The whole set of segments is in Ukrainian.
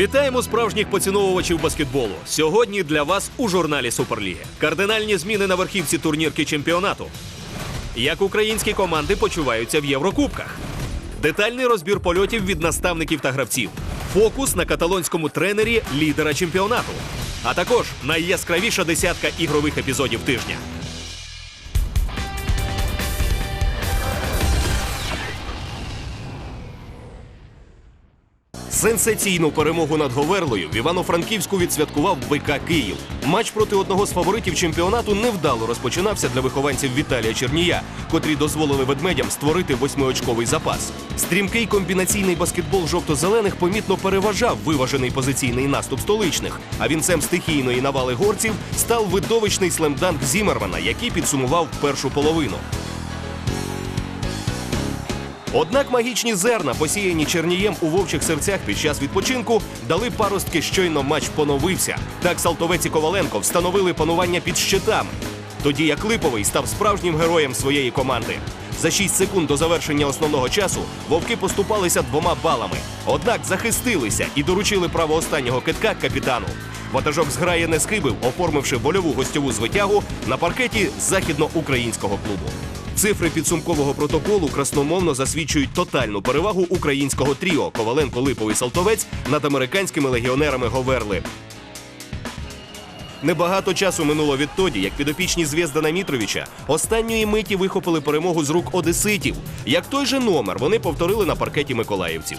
Вітаємо справжніх поціновувачів баскетболу. Сьогодні для вас у журналі Суперліги. Кардинальні зміни на верхівці турнірки чемпіонату. Як українські команди почуваються в Єврокубках. Детальний розбір польотів від наставників та гравців. Фокус на каталонському тренері лідера чемпіонату. А також найяскравіша десятка ігрових епізодів тижня. Сенсаційну перемогу над Говерлою в Івано-Франківську відсвяткував БК Київ. Матч проти одного з фаворитів чемпіонату невдало розпочинався для вихованців Віталія Чернія, котрі дозволили ведмедям створити восьмиочковий запас. Стрімкий комбінаційний баскетбол жовто-зелених помітно переважав виважений позиційний наступ столичних. А вінцем стихійної навали горців став видовищний слемданк Зімермана, який підсумував першу половину. Однак магічні зерна, посіяні чернієм у вовчих серцях під час відпочинку, дали паростки, щойно матч поновився. Так Салтовець і Коваленко встановили панування під щитами. Тоді як Липовий став справжнім героєм своєї команди. За 6 секунд до завершення основного часу вовки поступалися двома балами. Однак захистилися і доручили право останнього китка капітану. Ватажок зграє не скибив, оформивши вольову гостьову звитягу на паркеті західноукраїнського клубу. Цифри підсумкового протоколу красномовно засвідчують тотальну перевагу українського тріо Коваленко Липовий Салтовець над американськими легіонерами Говерли. Небагато часу минуло відтоді, як підопічні зв'язда Намітровича останньої миті вихопили перемогу з рук одеситів. Як той же номер вони повторили на паркеті миколаївців.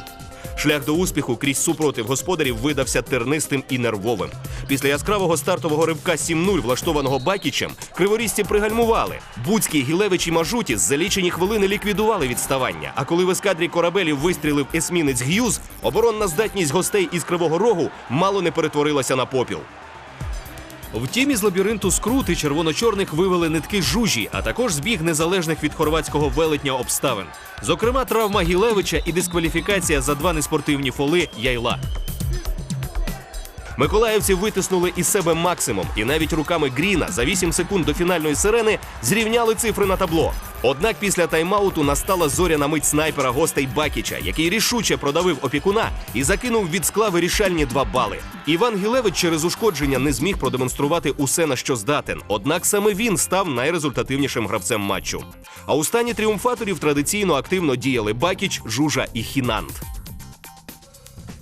Шлях до успіху крізь супротив господарів видався тернистим і нервовим. Після яскравого стартового ривка 7-0, влаштованого Бакічем, криворізці пригальмували. Буцький, Гілевич і Мажуті за лічені хвилини ліквідували відставання. А коли в ескадрі корабелів вистрілив есмінець Г'юз, оборонна здатність гостей із Кривого Рогу мало не перетворилася на попіл. Втім, із лабіринту скрути червоно-чорних вивели нитки жужі, а також збіг незалежних від хорватського велетня обставин. Зокрема, травма Гілевича і дискваліфікація за два неспортивні фоли Яйла. Миколаївці витиснули із себе максимум, і навіть руками Гріна за 8 секунд до фінальної сирени зрівняли цифри на табло. Однак після тайм-ауту настала зоряна мить снайпера гостей Бакіча, який рішуче продавив опікуна і закинув від скла вирішальні два бали. Іван Гілевич через ушкодження не зміг продемонструвати усе на що здатен. Однак саме він став найрезультативнішим гравцем матчу. А у стані тріумфаторів традиційно активно діяли Бакіч, Жужа і Хінант.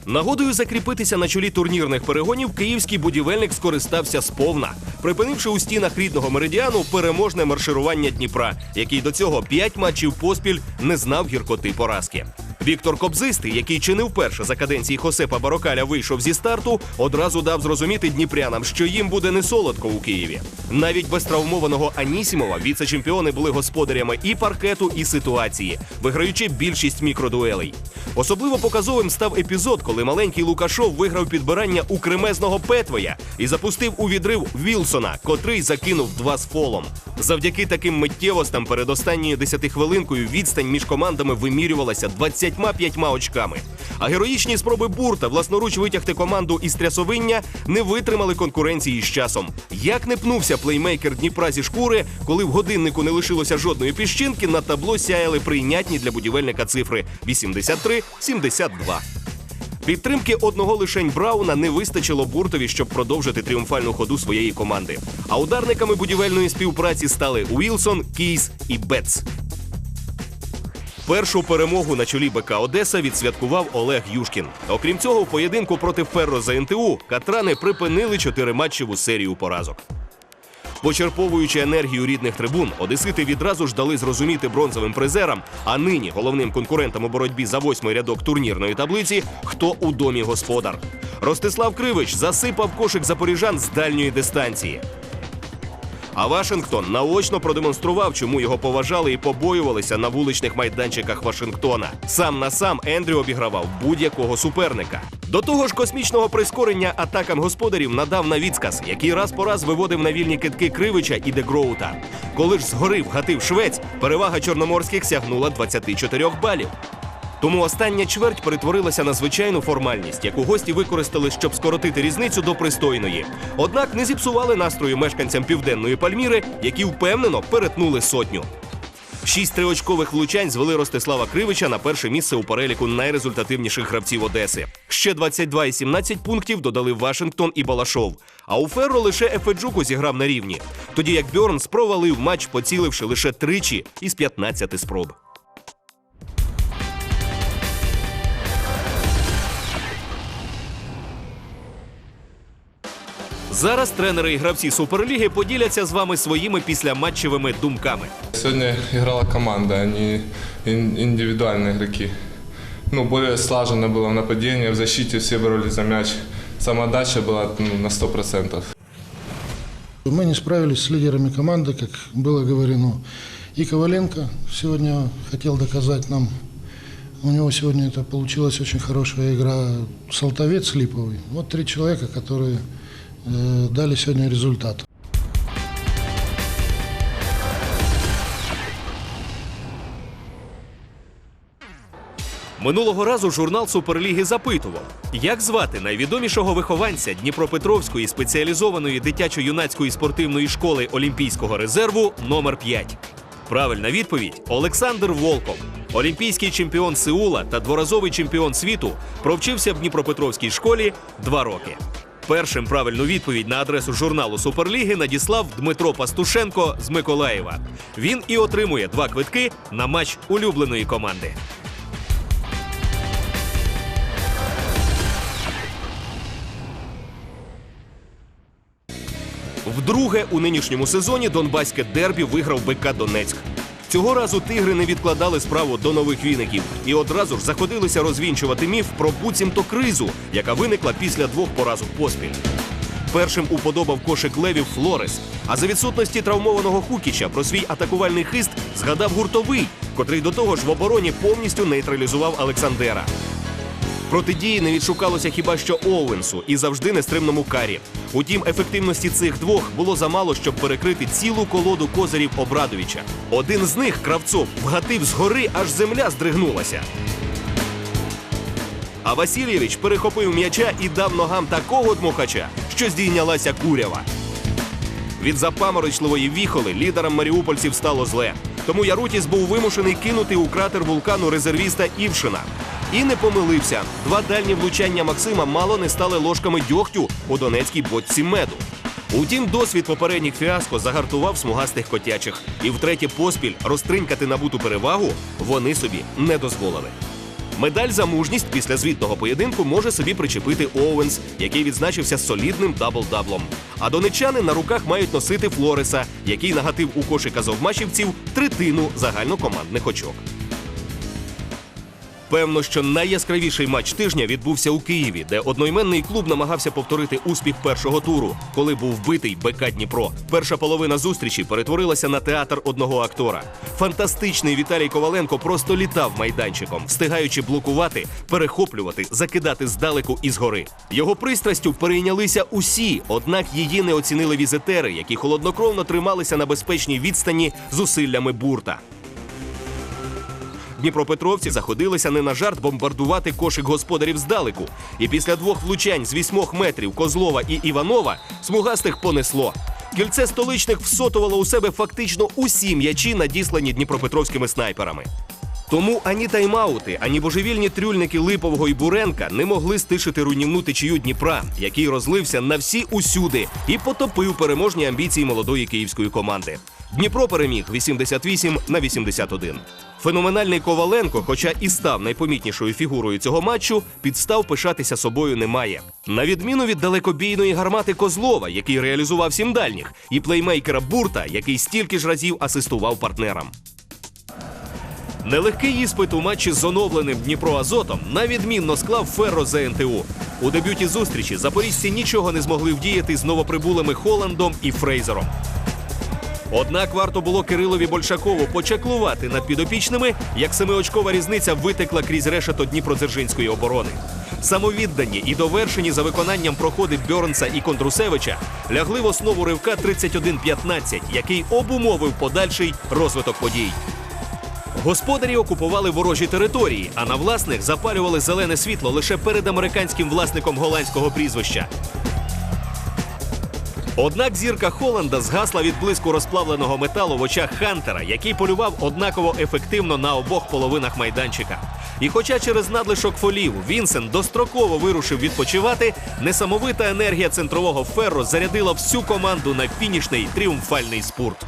Нагодою закріпитися на чолі турнірних перегонів київський будівельник скористався сповна, припинивши у стінах рідного меридіану переможне марширування Дніпра, який до цього п'ять матчів поспіль не знав гіркоти поразки. Віктор Кобзистий, який чи не вперше за каденції Хосепа Барокаля вийшов зі старту, одразу дав зрозуміти дніпрянам, що їм буде не солодко у Києві. Навіть без травмованого Анісімова віце-чемпіони були господарями і паркету, і ситуації, виграючи більшість мікродуелей. Особливо показовим став епізод, коли маленький Лукашов виграв підбирання у кремезного Петвоя і запустив у відрив Вілсона, котрий закинув два з фолом. Завдяки таким миттєвостям перед останньою десятихвилинкою відстань між командами вимірювалася 25 очками. А героїчні спроби Бурта власноруч витягти команду із трясовиння не витримали конкуренції з часом. Як не пнувся плеймейкер Дніпра зі шкури, коли в годиннику не лишилося жодної піщинки, на табло сяяли прийнятні для будівельника цифри 83-72. Підтримки одного лишень Брауна не вистачило Буртові, щоб продовжити тріумфальну ходу своєї команди. А ударниками будівельної співпраці стали Уілсон, Кейс і Бетс. Першу перемогу на чолі БК Одеса відсвяткував Олег Юшкін. Окрім цього, в поєдинку проти Ферро за НТУ Катрани припинили чотириматчеву серію поразок. Почерповуючи енергію рідних трибун, одесити відразу ж дали зрозуміти бронзовим призерам, а нині головним конкурентам у боротьбі за восьмий рядок турнірної таблиці, хто у домі господар. Ростислав Кривич засипав кошик запоріжан з дальньої дистанції. А Вашингтон наочно продемонстрував, чому його поважали і побоювалися на вуличних майданчиках Вашингтона. Сам на сам Ендрю обігравав будь-якого суперника. До того ж, космічного прискорення атакам господарів надав на відсказ, який раз по раз виводив на вільні китки Кривича і Дегроута. Коли ж згори вгатив швець, перевага чорноморських сягнула 24 балів. Тому остання чверть перетворилася на звичайну формальність, яку гості використали, щоб скоротити різницю до пристойної. Однак не зіпсували настрою мешканцям південної Пальміри, які впевнено перетнули сотню. Шість триочкових влучань звели Ростислава Кривича на перше місце у переліку найрезультативніших гравців Одеси. Ще 22 і 17 пунктів додали Вашингтон і Балашов. А у Ферро лише Ефеджуку зіграв на рівні. Тоді як Бьорнс провалив матч, поціливши лише тричі із 15 спроб. Зараз тренери і гравці Суперліги поділяться з вами своїми післяматчевими думками. Сегодня играла команда, а не ин- индивидуальные игроки. Ну, более слаженно было в нападении, в защите все боролись за мяч. Самоотдача была ну, на 100%. Мы не справились с лидерами команды, как было говорено. И Коваленко сегодня хотел доказать нам, у него сегодня это получилась очень хорошая игра. Салтовец Липовый. Вот три человека, которые э, дали сегодня результат. Минулого разу журнал Суперліги запитував, як звати найвідомішого вихованця Дніпропетровської спеціалізованої дитячо-юнацької спортивної школи Олімпійського резерву номер 5 Правильна відповідь Олександр Волков. Олімпійський чемпіон Сеула та дворазовий чемпіон світу провчився в Дніпропетровській школі два роки. Першим правильну відповідь на адресу журналу Суперліги надіслав Дмитро Пастушенко з Миколаєва. Він і отримує два квитки на матч улюбленої команди. Вдруге у нинішньому сезоні Донбаське дербі виграв БК Донецьк. Цього разу тигри не відкладали справу до нових віників і одразу ж заходилися розвінчувати міф про буцімто кризу, яка виникла після двох поразок поспіль. Першим уподобав кошик левів Флорес. А за відсутності травмованого Хукіча про свій атакувальний хист згадав гуртовий, котрий до того ж в обороні повністю нейтралізував Олександера. Протидії не відшукалося хіба що Оуенсу і завжди нестримному карі. Утім, ефективності цих двох було замало, щоб перекрити цілу колоду козирів Обрадовича. Один з них, кравцов, вгатив згори, аж земля здригнулася. А Васильєвич перехопив м'яча і дав ногам такого дмухача, що здійнялася курява. Від запаморочливої віхоли лідерам маріупольців стало зле. Тому Ярутіс був вимушений кинути у кратер вулкану резервіста Івшина. І не помилився. Два дальні влучання Максима мало не стали ложками дьогтю у донецькій бочці меду. Утім, досвід попередніх фіаско загартував смугастих котячих, і втретє поспіль розтринькати набуту перевагу вони собі не дозволили. Медаль за мужність після звітного поєдинку може собі причепити Оуенс, який відзначився солідним дабл-даблом. А донечани на руках мають носити Флореса, який нагатив у кошик азовмачівців третину загальнокомандних очок. Певно, що найяскравіший матч тижня відбувся у Києві, де одноіменний клуб намагався повторити успіх першого туру, коли був вбитий БК Дніпро. Перша половина зустрічі перетворилася на театр одного актора. Фантастичний Віталій Коваленко просто літав майданчиком, встигаючи блокувати, перехоплювати, закидати здалеку і згори. Його пристрастю перейнялися усі, однак її не оцінили візитери, які холоднокровно трималися на безпечній відстані зусиллями бурта. Дніпропетровці заходилися не на жарт бомбардувати кошик господарів здалеку. І після двох влучань з вісьмох метрів Козлова і Іванова смугастих понесло. Кільце столичних всотувало у себе фактично усі м'ячі, надіслані дніпропетровськими снайперами. Тому ані тайм-аути, ані божевільні трюльники Липового і Буренка не могли стишити руйнівну течію Дніпра, який розлився на всі усюди і потопив переможні амбіції молодої київської команди. Дніпро переміг 88 на 81. Феноменальний Коваленко, хоча і став найпомітнішою фігурою цього матчу, підстав пишатися собою немає. На відміну від далекобійної гармати Козлова, який реалізував сім дальніх, і плеймейкера Бурта, який стільки ж разів асистував партнерам. Нелегкий іспит у матчі з оновленим Дніпро Азотом на відмінно склав Ферро ЗНТУ. У дебюті зустрічі запорізьці нічого не змогли вдіяти з новоприбулими Холландом і Фрейзером. Однак варто було Кирилові Большакову почаклувати над підопічними, як семиочкова різниця витекла крізь решето Дніпродзержинської оборони. Самовіддані і довершені за виконанням проходи Бьорнса і Контрусевича лягли в основу ривка 31-15, який обумовив подальший розвиток подій. Господарі окупували ворожі території, а на власних запалювали зелене світло лише перед американським власником голландського прізвища. Однак зірка Холланда згасла від блиску розплавленого металу в очах Хантера, який полював однаково ефективно на обох половинах майданчика. І хоча через надлишок фолів Вінсен достроково вирушив відпочивати, несамовита енергія центрового ферро зарядила всю команду на фінішний тріумфальний спурт.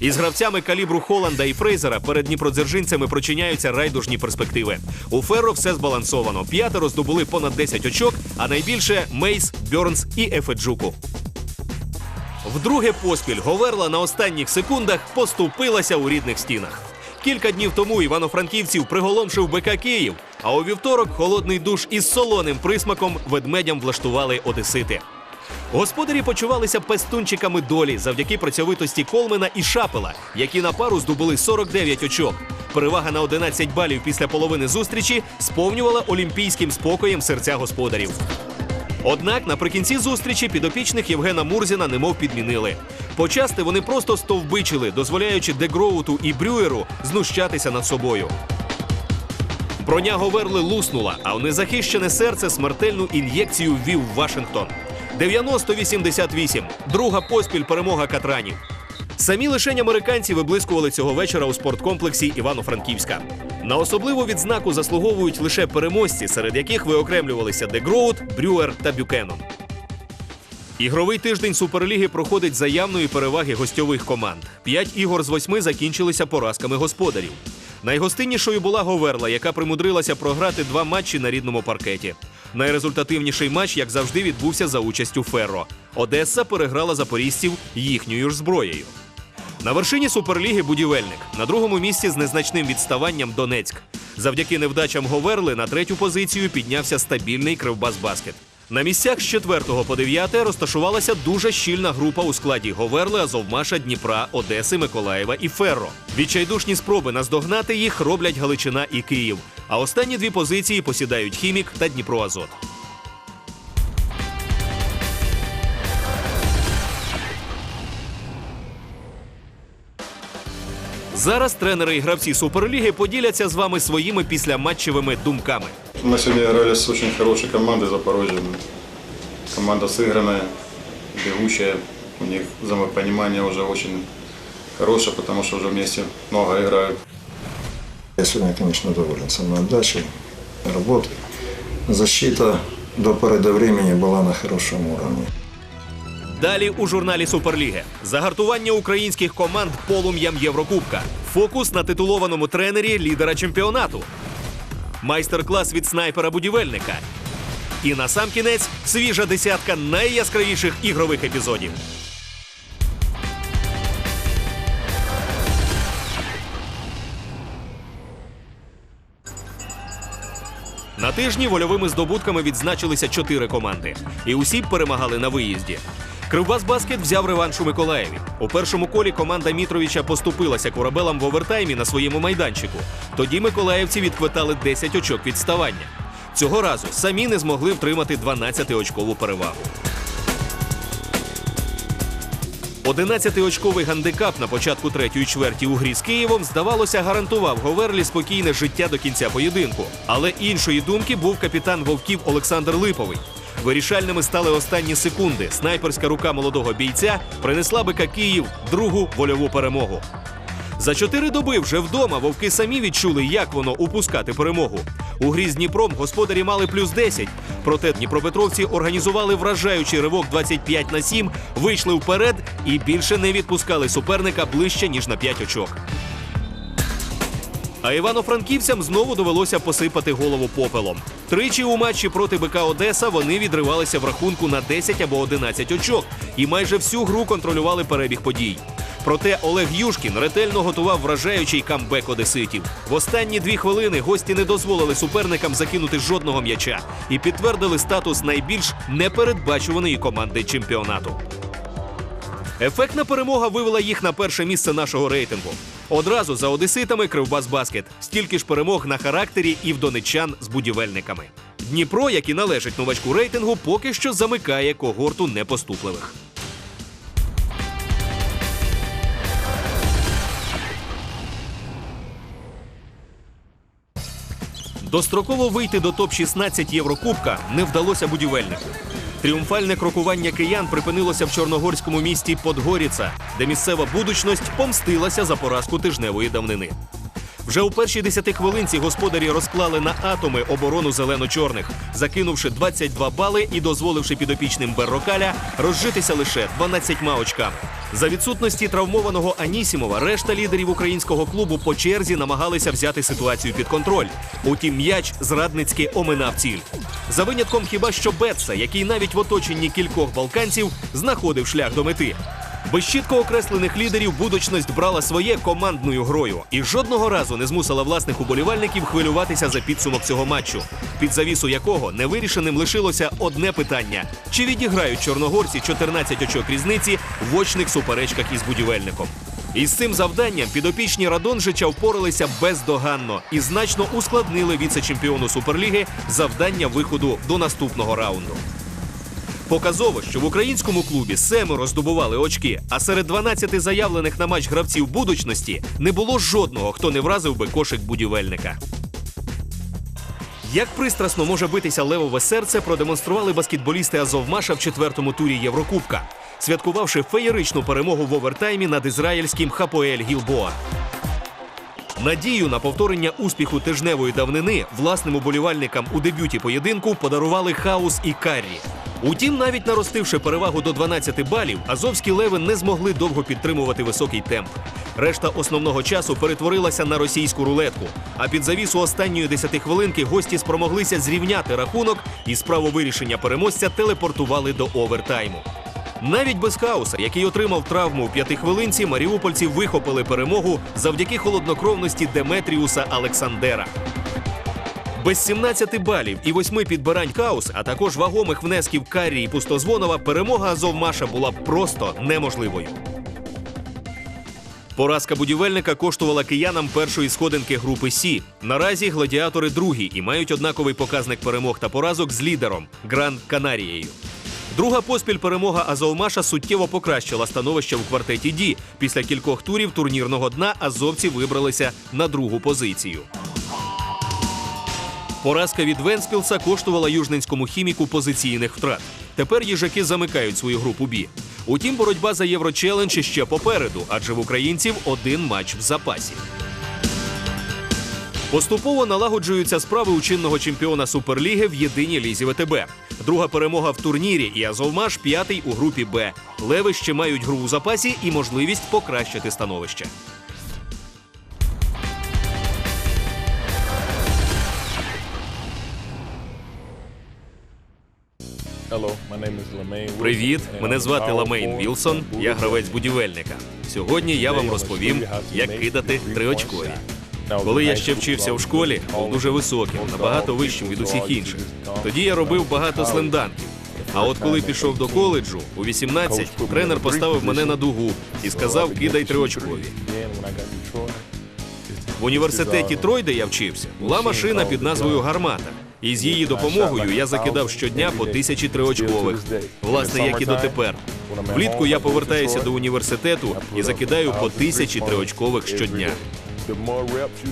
Із гравцями калібру Холланда і Фрейзера перед дніпродзержинцями прочиняються райдужні перспективи. У Ферро все збалансовано. П'ятеро здобули понад 10 очок, а найбільше Мейс, Бьорнс і Ефеджуку. Вдруге поспіль Говерла на останніх секундах поступилася у рідних стінах. Кілька днів тому івано-франківців приголомшив БК Київ, а у вівторок холодний душ із солоним присмаком ведмедям влаштували одесити. Господарі почувалися пестунчиками долі завдяки працьовитості Колмена і Шапела, які на пару здобули 49 очок. Перевага на 11 балів після половини зустрічі сповнювала олімпійським спокоєм серця господарів. Однак наприкінці зустрічі підопічних Євгена Мурзіна немов підмінили. Почасти вони просто стовбичили, дозволяючи Дегроуту і Брюєру знущатися над собою. Броня Говерли луснула, а в незахищене серце смертельну ін'єкцію ввів Вашингтон. 90-88. Друга поспіль перемога катранів. Самі лишень американці виблискували цього вечора у спорткомплексі Івано-Франківська. На особливу відзнаку заслуговують лише переможці, серед яких виокремлювалися Дегроут, Брюер та Бюкенон. Ігровий тиждень Суперліги проходить за явної переваги гостьових команд. П'ять ігор з восьми закінчилися поразками господарів. Найгостиннішою була Говерла, яка примудрилася програти два матчі на рідному паркеті. Найрезультативніший матч, як завжди, відбувся за участю Ферро. Одеса переграла запорізців їхньою ж зброєю. На вершині Суперліги будівельник. На другому місці з незначним відставанням Донецьк. Завдяки невдачам Говерли на третю позицію піднявся стабільний Кривбас Баскет. На місцях з 4 по 9 розташувалася дуже щільна група у складі Говерли, Азовмаша, Дніпра, Одеси, Миколаєва і Ферро. Відчайдушні спроби наздогнати їх роблять Галичина і Київ. А останні дві позиції посідають Хімік та Дніпроазот. Зараз тренери і гравці Суперліги поділяться з вами своїми післяматчевими думками. Мы сегодня играли с очень хорошей командой Запорожья. Команда сыгранная, бегущая. У них взаимопонимание уже очень хорошее, потому что уже вместе много играют. Я сегодня, конечно, доволен самоотдачей, работой. Защита до поры до времени была на хорошем уровне. Далі у журналі Суперліги загартування українських команд полум'ям Єврокубка. Фокус на титулованому тренері лідера чемпіонату. Майстер-клас від снайпера-будівельника. І на сам кінець свіжа десятка найяскравіших ігрових епізодів. На тижні вольовими здобутками відзначилися чотири команди, і усі перемагали на виїзді. Кривбас Баскет взяв реванш у Миколаєві. У першому колі команда Мітровича поступилася корабелам в овертаймі на своєму майданчику. Тоді миколаївці відквитали 10 очок відставання. Цього разу самі не змогли втримати 12-очкову перевагу. 11-очковий гандикап на початку третьої чверті у грі з Києвом, здавалося, гарантував Говерлі спокійне життя до кінця поєдинку. Але іншої думки був капітан вовків Олександр Липовий. Вирішальними стали останні секунди. Снайперська рука молодого бійця принесла бика Київ другу вольову перемогу. За чотири доби вже вдома вовки самі відчули, як воно упускати перемогу. У грі з Дніпром господарі мали плюс 10. Проте дніпропетровці організували вражаючий ривок 25 на 7, вийшли вперед і більше не відпускали суперника ближче ніж на 5 очок. А івано-франківцям знову довелося посипати голову попелом. Тричі у матчі проти БК Одеса вони відривалися в рахунку на 10 або 11 очок і майже всю гру контролювали перебіг подій. Проте Олег Юшкін ретельно готував вражаючий камбек одеситів. В останні дві хвилини гості не дозволили суперникам закинути жодного м'яча і підтвердили статус найбільш непередбачуваної команди чемпіонату. Ефектна перемога вивела їх на перше місце нашого рейтингу. Одразу за одеситами Кривбас Баскет. Стільки ж перемог на характері і в донеччан з будівельниками. Дніпро, як і належить новачку рейтингу, поки що замикає когорту непоступливих. Достроково вийти до топ-16 Єврокубка не вдалося будівельнику. Тріумфальне крокування киян припинилося в чорногорському місті Подгоріца, де місцева будучність помстилася за поразку тижневої давнини. Вже у першій десяти хвилинці господарі розклали на атоми оборону зелено-чорних, закинувши 22 бали і дозволивши підопічним Беррокаля розжитися лише 12 очками. За відсутності травмованого Анісімова решта лідерів українського клубу по черзі намагалися взяти ситуацію під контроль. Утім, м'яч зрадницьки оминав ціль. За винятком хіба що Бетса, який навіть в оточенні кількох балканців знаходив шлях до мети. Без чітко окреслених лідерів будучність брала своє командною грою і жодного разу не змусила власних уболівальників хвилюватися за підсумок цього матчу, під завісу якого невирішеним лишилося одне питання: чи відіграють чорногорці 14 очок різниці в очних суперечках із будівельником. Із цим завданням підопічні Радонжича впоралися бездоганно і значно ускладнили віце-чемпіону Суперліги завдання виходу до наступного раунду. Показово, що в українському клубі семеро здобували очки, а серед 12 заявлених на матч гравців будучності не було жодного, хто не вразив би кошик будівельника. Як пристрасно може битися левове серце, продемонстрували баскетболісти Азовмаша в четвертому турі Єврокубка, святкувавши феєричну перемогу в овертаймі над ізраїльським Хапоель Гілбоа. Надію на повторення успіху тижневої давнини власним уболівальникам у дебюті поєдинку подарували хаус і каррі. Утім, навіть наростивши перевагу до 12 балів, азовські леви не змогли довго підтримувати високий темп. Решта основного часу перетворилася на російську рулетку. А під завісу останньої десятихвилинки гості спромоглися зрівняти рахунок і справу вирішення переможця телепортували до овертайму. Навіть без хаоса, який отримав травму у п'ятихвилинці, маріупольці вихопили перемогу завдяки холоднокровності Деметріуса Олександера. Без 17 балів і 8 підбирань хаос, а також вагомих внесків Каррі і Пустозвонова, перемога Азовмаша була б просто неможливою. Поразка будівельника коштувала киянам першої сходинки групи Сі. Наразі гладіатори другі і мають однаковий показник перемог та поразок з лідером Гран Канарією. Друга поспіль перемога Азовмаша суттєво покращила становище в квартеті Ді. Після кількох турів турнірного дна азовці вибралися на другу позицію. Поразка від Венспілса коштувала южненському хіміку позиційних втрат. Тепер їжаки замикають свою групу Бі. Утім, боротьба за Єврочелендж ще попереду, адже в українців один матч в запасі. Поступово налагоджуються справи у чинного чемпіона Суперліги в єдиній лізі ВТБ. Друга перемога в турнірі і Азовмаш п'ятий у групі Б. Леви ще мають гру у запасі і можливість покращити становище. Привіт, мене звати Ламейн Вілсон. Я гравець будівельника. Сьогодні я вам розповім, як кидати триочкові. Коли я ще вчився в школі, був дуже високим, набагато вищим від усіх інших. Тоді я робив багато слемданків. А от коли пішов до коледжу, у 18, тренер поставив мене на дугу і сказав, кидай триочкові. В університеті Трой, де я вчився, була машина під назвою Гармата. І з її допомогою я закидав щодня по тисячі триочкових. Власне, як і дотепер. Влітку я повертаюся до університету і закидаю по тисячі триочкових щодня.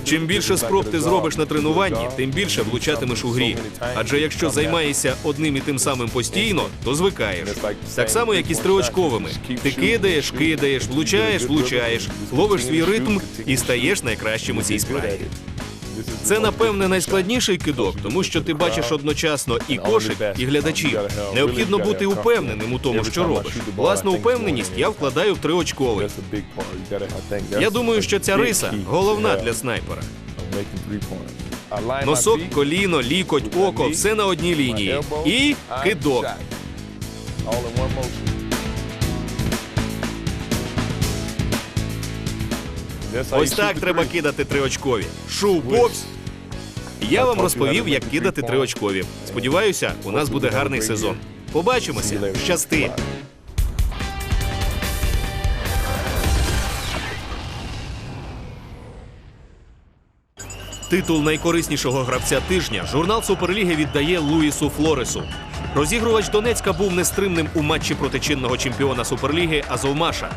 Чим більше спроб ти зробиш на тренуванні, тим більше влучатимеш у грі. Адже якщо займаєшся одним і тим самим постійно, то звикаєш. Так само, як і з триочковими. Ти кидаєш, кидаєш, влучаєш, влучаєш, ловиш свій ритм і стаєш найкращим у цій справі. Це напевне найскладніший кидок, тому що ти бачиш одночасно і кошик, і глядачів. Необхідно бути упевненим у тому, що робиш. Власну упевненість я вкладаю в триочковий. Я думаю, що ця риса головна для снайпера. Носок, коліно, лікоть, око все на одній лінії. І кидок. Ось так треба кидати триочкові. Шоу-бокс. Я вам розповів, як кидати триочкові. Сподіваюся, у нас буде гарний сезон. Побачимося. Щасти! Титул найкориснішого гравця тижня журнал Суперліги віддає Луїсу Флоресу. Розігрувач Донецька був нестримним у матчі проти чинного чемпіона Суперліги Азовмаша.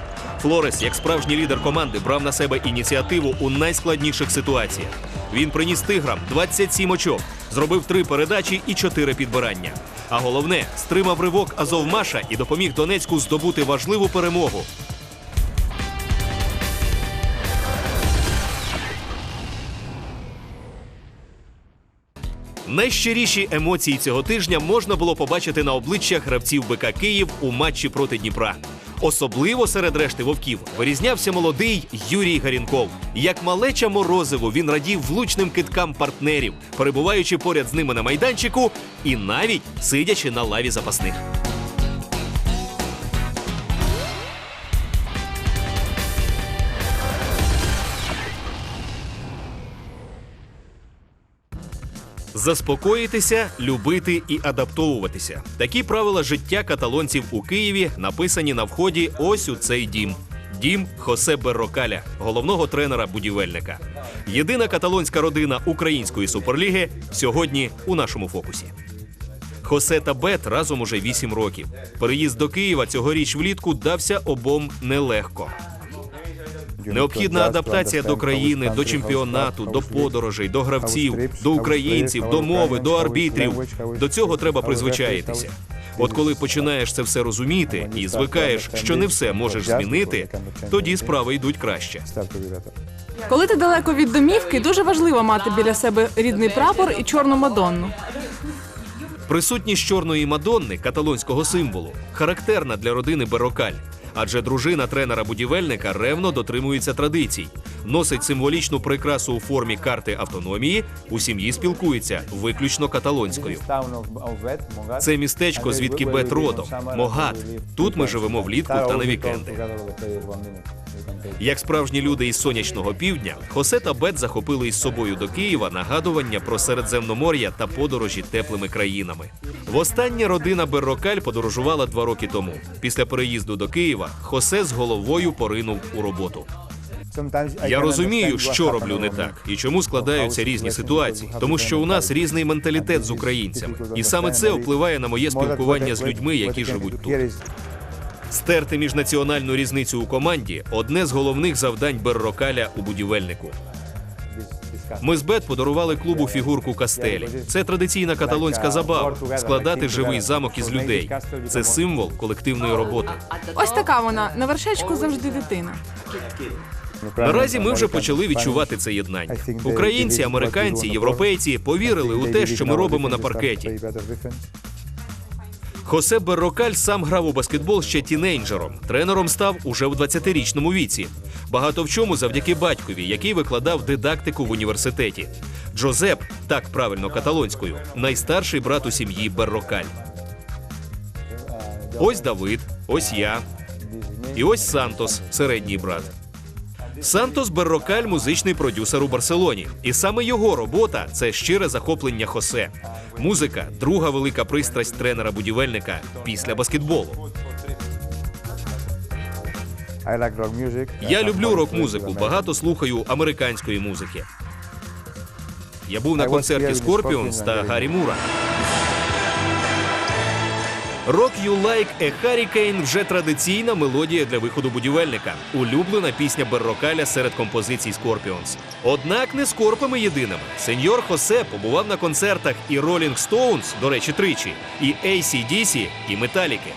Флорес, як справжній лідер команди, брав на себе ініціативу у найскладніших ситуаціях. Він приніс тиграм 27 очок, зробив три передачі і чотири підбирання. А головне, стримав ривок Азовмаша і допоміг Донецьку здобути важливу перемогу. Найщиріші емоції цього тижня можна було побачити на обличчях гравців БК Київ у матчі проти Дніпра. Особливо серед решти вовків вирізнявся молодий Юрій Гарінков. Як малеча морозиво він радів влучним киткам партнерів, перебуваючи поряд з ними на майданчику і навіть сидячи на лаві запасних. Заспокоїтися, любити і адаптовуватися. Такі правила життя каталонців у Києві написані на вході ось у цей дім. Дім Хосе Беррокаля, головного тренера будівельника. Єдина каталонська родина української суперліги сьогодні у нашому фокусі. Хосе та Бет разом уже 8 років. Переїзд до Києва цьогоріч влітку дався обом нелегко. Необхідна адаптація до країни, до чемпіонату, до подорожей, до гравців, до українців, до мови, до арбітрів. До цього треба призвичаїтися. От коли починаєш це все розуміти і звикаєш, що не все можеш змінити, тоді справи йдуть краще. Коли ти далеко від домівки, дуже важливо мати біля себе рідний прапор і чорну мадонну. Присутність чорної мадонни, каталонського символу, характерна для родини Берокаль. Адже дружина тренера-будівельника ревно дотримується традицій, носить символічну прикрасу у формі карти автономії, у сім'ї спілкується виключно каталонською. Це містечко, звідки Бет родом, Могат. Тут ми живемо влітку та на вікенди. Як справжні люди із сонячного півдня, Хосе та Бет захопили із собою до Києва нагадування про Середземномор'я та подорожі теплими країнами. Востаннє родина Беррокаль подорожувала два роки тому. Після переїзду до Києва Хосе з головою поринув у роботу. Я розумію, що роблю не так і чому складаються різні ситуації, тому що у нас різний менталітет з українцями, і саме це впливає на моє спілкування з людьми, які живуть тут. Стерти міжнаціональну різницю у команді одне з головних завдань Беррокаля у будівельнику. Ми з Бет подарували клубу фігурку Кастелі. Це традиційна каталонська забава складати живий замок із людей. Це символ колективної роботи. Ось така вона на вершечку завжди дитина. Наразі ми вже почали відчувати це єднання. Українці, американці, європейці повірили у те, що ми робимо на паркеті. Хосе Беррокаль сам грав у баскетбол ще тінейджером. Тренером став уже в 20-річному віці. Багато в чому завдяки батькові, який викладав дидактику в університеті. Джозеп, так правильно каталонською, найстарший брат у сім'ї Беррокаль. Ось Давид, ось я. І ось Сантос, середній брат. Сантос Беррокаль музичний продюсер у Барселоні, і саме його робота це щире захоплення Хосе. Музика друга велика пристрасть тренера-будівельника після баскетболу. Я люблю рок-музику, багато слухаю американської музики. Я був на концерті Scorpions та Гаррі Мура. Rock You Like a Hurricane вже традиційна мелодія для виходу будівельника. Улюблена пісня Беррокаля серед композицій Scorpions. Однак не скорпами єдиними. Сеньор Хосе побував на концертах і Rolling Stones, до речі, тричі, і AC/DC, і Металіки.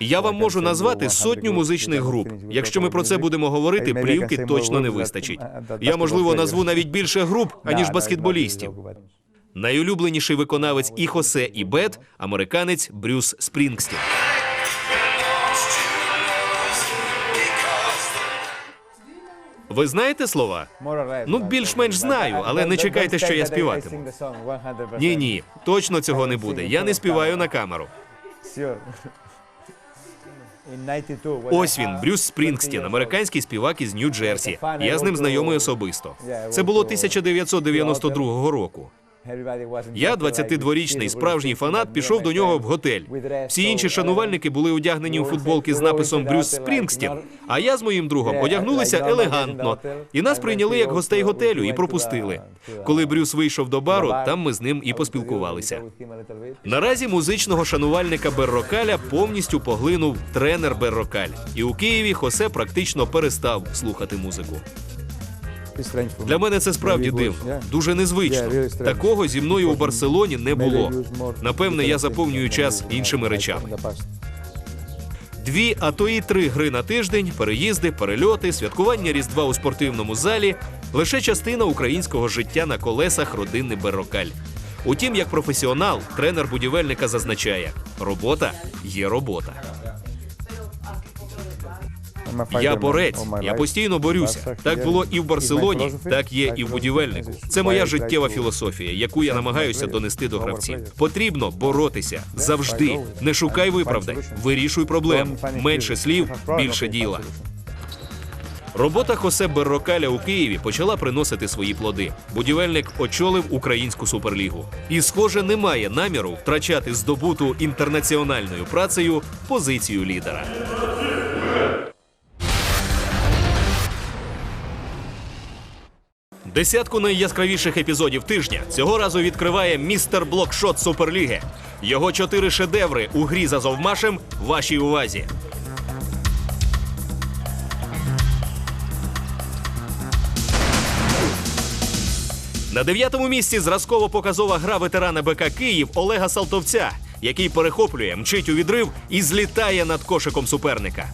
Я вам можу назвати сотню музичних груп. Якщо ми про це будемо говорити, плівки точно не вистачить. Я можливо назву навіть більше груп аніж баскетболістів. Найулюбленіший виконавець і Хосе, і Бет американець Брюс Спрінгстін. Ви знаєте слова? Ну, більш-менш знаю, але не чекайте, що я співатиму. Ні, ні, точно цього не буде. Я не співаю на камеру. Ось він, Брюс Спрінгстін, американський співак із Нью-Джерсі. Я з ним знайомий особисто. Це було 1992 року. Я, 22-річний справжній фанат, пішов до нього в готель. Всі інші шанувальники були одягнені у футболки з написом Брюс Спрінгстін. А я з моїм другом одягнулися елегантно. І нас прийняли як гостей готелю і пропустили. Коли Брюс вийшов до бару, там ми з ним і поспілкувалися. Наразі музичного шанувальника Беррокаля повністю поглинув тренер Беррокаль. І у Києві Хосе практично перестав слухати музику. Для мене це справді дивно, дуже незвично. Такого зі мною у Барселоні не було. Напевне, я заповнюю час іншими речами. Дві, а то і три гри на тиждень, переїзди, перельоти, святкування Різдва у спортивному залі лише частина українського життя на колесах родини Беррокаль. Утім, як професіонал, тренер будівельника зазначає: робота є робота. Я борець, я постійно борюся. Так було і в Барселоні, так є і в будівельнику. Це моя життєва філософія, яку я намагаюся донести до гравців. Потрібно боротися завжди. Не шукай виправдань, вирішуй проблем. Менше слів, більше діла. Робота Хосе Беррокаля у Києві почала приносити свої плоди. Будівельник очолив українську суперлігу. І, схоже, немає наміру втрачати здобуту інтернаціональною працею позицію лідера. Десятку найяскравіших епізодів тижня цього разу відкриває містер Блокшот Суперліги. Його чотири шедеври у грі за Зовмашем вашій увазі. На дев'ятому місці зразково-показова гра ветерана БК Київ Олега Салтовця, який перехоплює, мчить у відрив і злітає над кошиком суперника.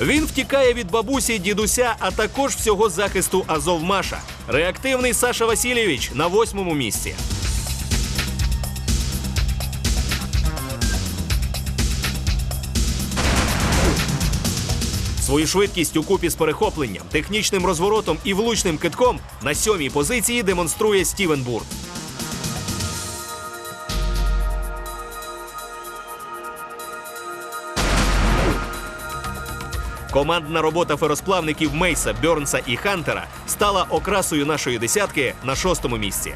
Він втікає від бабусі, дідуся, а також всього захисту Азовмаша. Реактивний Саша Васильєвич на восьмому місці. Свою швидкість у купі з перехопленням, технічним розворотом і влучним китком на сьомій позиції демонструє Стівен Бурт. Командна робота феросплавників Мейса, Бьорнса і Хантера стала окрасою нашої десятки на шостому місці.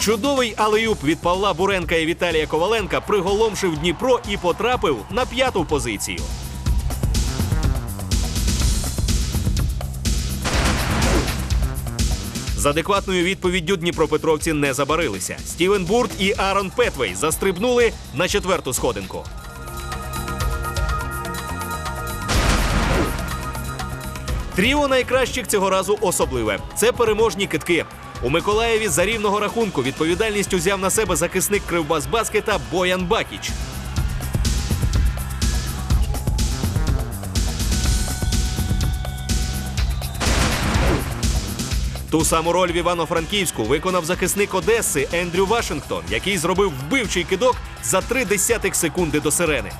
Чудовий алеюп від Павла Буренка і Віталія Коваленка приголомшив Дніпро і потрапив на п'яту позицію. З адекватною відповіддю дніпропетровці не забарилися. Стівен Бурт і Аарон Петвей застрибнули на четверту сходинку. Тріо найкращих цього разу особливе. Це переможні китки. У Миколаєві за рівного рахунку відповідальність узяв на себе захисник Кривбас Баскета Боян Бакіч. Ту саму роль в Івано-Франківську виконав захисник Одеси Ендрю Вашингтон, який зробив вбивчий кидок за три десятих секунди до сирени.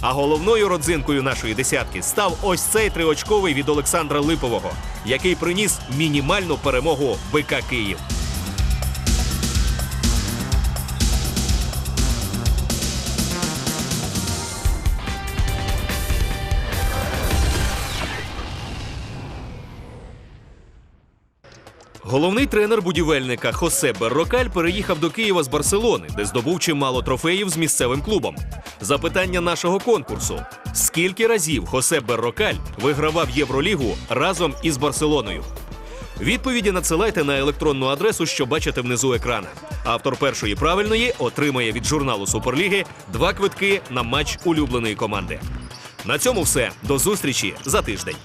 А головною родзинкою нашої десятки став ось цей триочковий від Олександра Липового, який приніс мінімальну перемогу БК Київ. Головний тренер будівельника Хосе Беррокаль переїхав до Києва з Барселони, де здобув чимало трофеїв з місцевим клубом. Запитання нашого конкурсу: скільки разів Хосе Беррокаль вигравав Євролігу разом із Барселоною? Відповіді надсилайте на електронну адресу, що бачите внизу екрана. Автор першої правильної отримає від журналу Суперліги два квитки на матч улюбленої команди. На цьому все. До зустрічі за тиждень.